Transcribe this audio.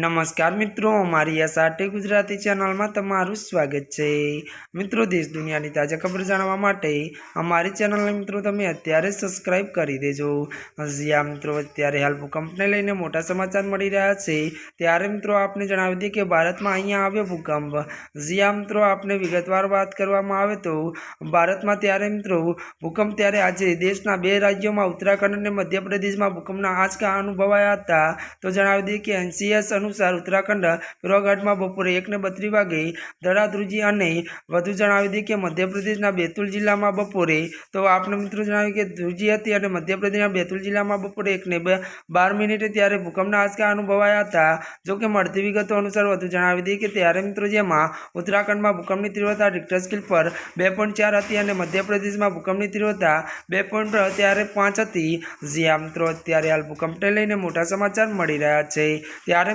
નમસ્કાર મિત્રો મારી એસઆરટી ગુજરાતી ચેનલમાં તમારું સ્વાગત છે. મિત્રો, દેશ દુનિયાની તાજા ખબર જાણવા માટે અમારી ચેનલને મિત્રો તમે અત્યારે સબસ્ક્રાઇબ કરી દેજો. આ મિત્રો, અત્યારે હાલ ભૂકંપને લઈને મોટા સમાચાર મળી રહ્યા છે. ત્યારે મિત્રો, આપને જણાવી દઈએ કે ભારતમાં અહીંયા આવ્યો ભૂકંપ. આ મિત્રો, આપને વિગતવાર વાત કરવામાં આવે તો ભારતમાં ત્યારે મિત્રો ભૂકંપ ત્યારે આજે દેશના બે રાજ્યોમાં ઉત્તરાખંડ અને મધ્યપ્રદેશમાં ભૂકંપના આંચકા અનુભવાયા હતા. તો જણાવી દઈએ કે એનસીએસ અનુસાર ઉત્તરાખંડ પીરોઘાટમાં બપોરે એકને બત્રીસ વાગે ધડાધ્રુજી અને વધુ જણાવી દઈએ કે મધ્યપ્રદેશના બેતુલ જિલ્લામાં બપોરે, તો આપને મિત્રો જણાવ્યું કે ધ્રુજી હતી અને મધ્યપ્રદેશના બેતુલ જિલ્લામાં બપોરે એકને બાર મિનિટે ત્યારે ભૂકંપના આંચકા અનુભવાયા હતા. જો મળતી વિગતો અનુસાર વધુ જણાવી દઈએ કે ત્યારે મિત્રો જેમાં ઉત્તરાખંડમાં ભૂકંપની તીવ્રતા રિક્ટર સ્કેલ પર બે હતી અને મધ્યપ્રદેશમાં ભૂકંપની તીવ્રતા બે ત્યારે પાંચ હતી. જ્યાં મિત્રો, અત્યારે હાલ ભૂકંપને લઈને મોટા સમાચાર મળી રહ્યા છે. ત્યારે